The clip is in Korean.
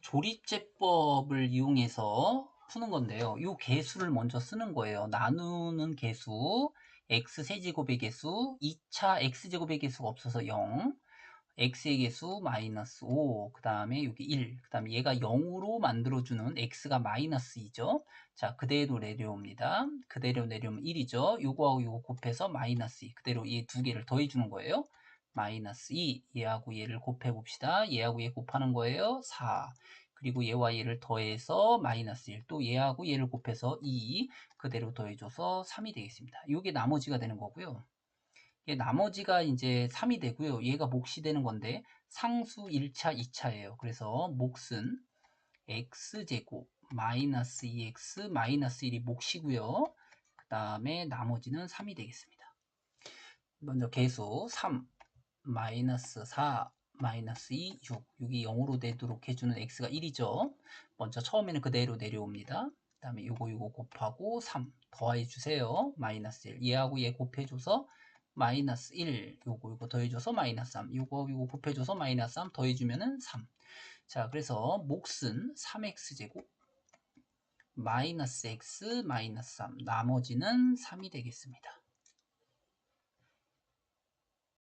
조립제법을 이용해서 푸는 건데요. 이 개수를 먼저 쓰는 거예요. 나누는 개수, x세제곱의 개수, 2차 x제곱의 개수가 없어서 0, x의 개수 마이너스 5, 그 다음에 여기 1, 그 다음에 얘가 0으로 만들어주는 x가 마이너스 2죠. 자, 그대로 내려옵니다. 그대로 내려오면 1이죠. 요거하고 요거 곱해서 마이너스 2, 그대로 이 두 개를 더해주는 거예요. 마이너스 2, 얘하고 얘를 곱해 봅시다. 얘하고 얘 곱하는 거예요. 4, 그리고 얘와 얘를 더해서 마이너스 1, 또 얘하고 얘를 곱해서 2, 그대로 더해줘서 3이 되겠습니다. 이게 나머지가 되는 거고요. 얘 나머지가 이제 3이 되고요. 얘가 몫이 되는 건데 상수 1차, 2차예요. 그래서 몫은 x제곱 마이너스 2x 마이너스 1이 몫이고요. 그 다음에 나머지는 3이 되겠습니다. 먼저 개수 3 마이너스 4 마이너스 2, 6 6이 0으로 되도록 해주는 x가 1이죠. 먼저 처음에는 그대로 내려옵니다. 그 다음에 요거 요거 곱하고 3 더해 주세요. 마이너스 1 얘하고 얘 곱해줘서 마이너스 1 요거 요거 더해줘서 마이너스 3 요거 요거 곱해줘서 마이너스 3 더해주면은 3 자, 그래서 몫은 3x제곱 마이너스 x 마이너스 3 나머지는 3이 되겠습니다.